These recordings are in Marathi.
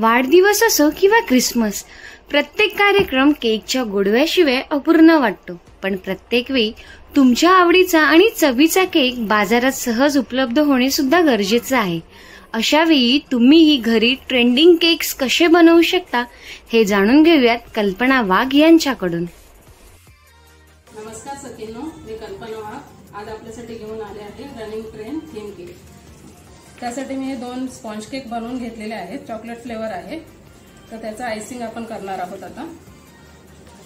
वाढदिवस असो किंवा क्रिसमस प्रत्येक कार्यक्रम केकच्या गोडव्याशिवाय अपूर्ण वाटतो. पण प्रत्येक वेळी तुमच्या आवडीचा आणि चवीचा केक बाजारात सहज उपलब्ध होणे सुद्धा गरजेचं आहे. अशा वेळी तुम्हीही घरी ट्रेंडिंग केक्स कसे बनवू शकता हे जाणून घेऊयात कल्पना वाघ यांच्याकडून. नमस्कार सखींनो मी कल्पना वाघ. आज आपल्यासाठी घेऊन आले आहे रनिंग ट्रेन थीम केक त्यासाठी मी हे दोन स्पॉन्ज केक बनवून घेतलेले आहेत. चॉकलेट फ्लेवर आहे. तर त्याचं आयसिंग आपण करणार आहोत आता.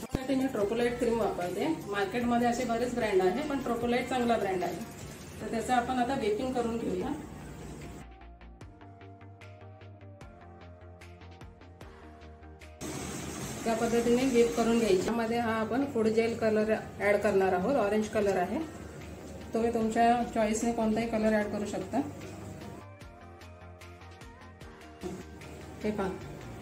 त्यासाठी मी ट्रोकोलाइट क्रीम वापरते. मार्केटमध्ये असे बरेच ब्रँड आहे पण ट्रोकोलाइट चांगला ब्रँड आहे. तर त्याचं आपण आता बेकिंग करून घेऊया. त्या पद्धतीने वेप करून घ्यायची. मध्ये हा आपण फूड जेल कलर ऍड करणार आहोत. ऑरेंज कलर आहे. तुम्ही तुमच्या चॉईसने कोणताही कलर ऍड करू शकता. हे पहा.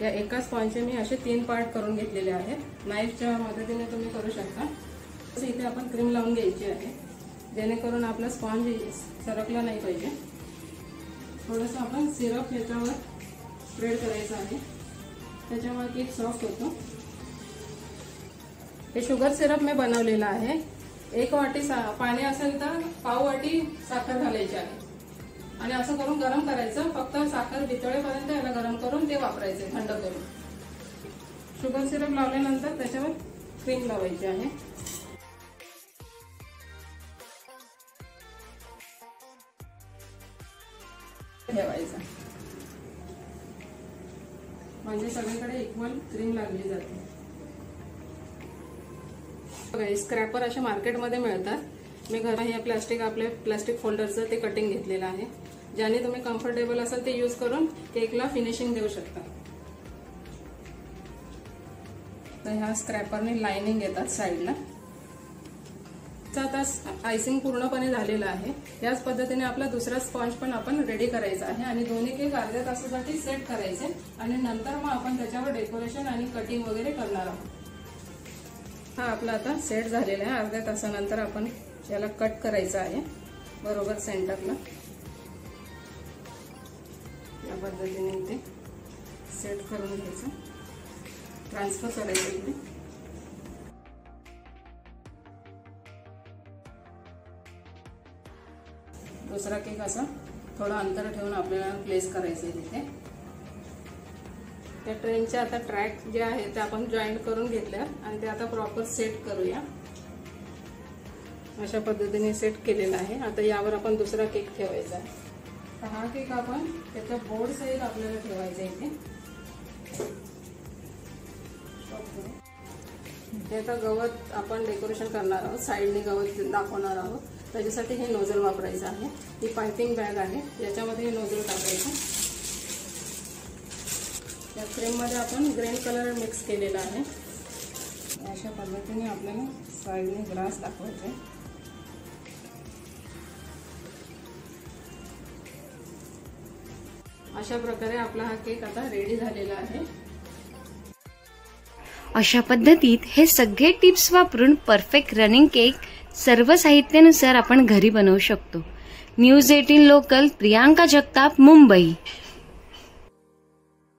या एका स्पॉनचे मी असे तीन पार्ट करून घेतलेले आहेत. नाईफच्या मदतीने तुम्ही करू शकता. तसं इथे आपण क्रीम लावून घ्यायची आहे. जेणेकरून आपला स्पॉन्ज सरकला नाही पाहिजे. थोडंसं आपण सिरप ह्याच्यावर स्प्रेड करायचं आहे. त्याच्यामुळे केक सॉफ्ट होतो. हे शुगर सिरप मी बनवलेलं आहे. एक वाटी सा पाणी असेल तर पाव वाटी साखर घालायची आहे. आणि असं करून गरम करायचं. फक्त साखर वितळेपर्यंत याला गरम करून ते वापरायचे थंड करून. शुगर सिरप लावल्यानंतर त्याच्यावर क्रीम लावायची आहे. ठेवायचा. म्हणजे सगळीकडे इक्वल क्रीम लागली जाते. स्क्रॅपर असे मार्केटमध्ये मिळतात. मी घरा हे प्लास्टिक आपले प्लास्टिक फोल्डरचं ते कटिंग घेतलेलं आहे. ज्याने तुम्ही कम्फर्टेबल असाल ते यूज करून केकला फिनिशिंग देऊ शकता. तर ह्या स्क्रॅपरने लाइनिंग येतात साईडला आता आयसिंग पूर्णपणे झालेलं आहे. याच पद्धतीने आपला दुसरा स्पॉन्ज पण आपण रेडी करायचा आहे आणि दोन्ही केक अर्ध्या तासासाठी सेट करायचे आणि नंतर मग आपण त्याच्यावर डेकोरेशन आणि कटिंग वगैरे करणार आहोत. हा आपला आता सेट झालेला आहे. अर्ध्या तासानंतर आपण याला कट करायचं आहे बरोबर सेंटरला. या पद्धतीने ते सेट करून घ्यायचं. ट्रान्सफर करायचं इथे. दुसरा केक असा थोडं अंतर ठेवून आपल्याला प्लेस करायचं आहे तिथे. त्या ट्रेनचे आता ट्रॅक जे आहे ते आपण जॉईंट करून घेतल्या आणि ते आता प्रॉपर सेट करूया. अशा पद्धतीने सेट केलेला आहे. आता यावर आपण दुसरा केक ठेवायचा आहे. तर हा केक आपण त्याच्या बोर्ड सहित आपल्याला ठेवायचा इथे. आता गवत आपण डेकोरेशन करणार आहोत. साईडने गवत दाखवणार आहोत. त्याच्यासाठी हे नोझल वापरायचं आहे. ही पायपिंग बॅग आहे. याच्यामध्ये हे नोझल टाकायचं. या क्रीममध्ये आपण ग्रीन कलर मिक्स केलेला आहे. अशा पद्धतीने आपल्याला साईडने ग्लास दाखवायचे अशा प्रकारे आपला हा केक आता रेडी झालेला आहे. अशा पद्धतीत हे सगळे टिप्स वापरून परफेक्ट रनिंग केक सर्व साहित्यानुसार आपण घरी बनवू शकतो. News eighteen local Priyanka Jagtap Mumbai.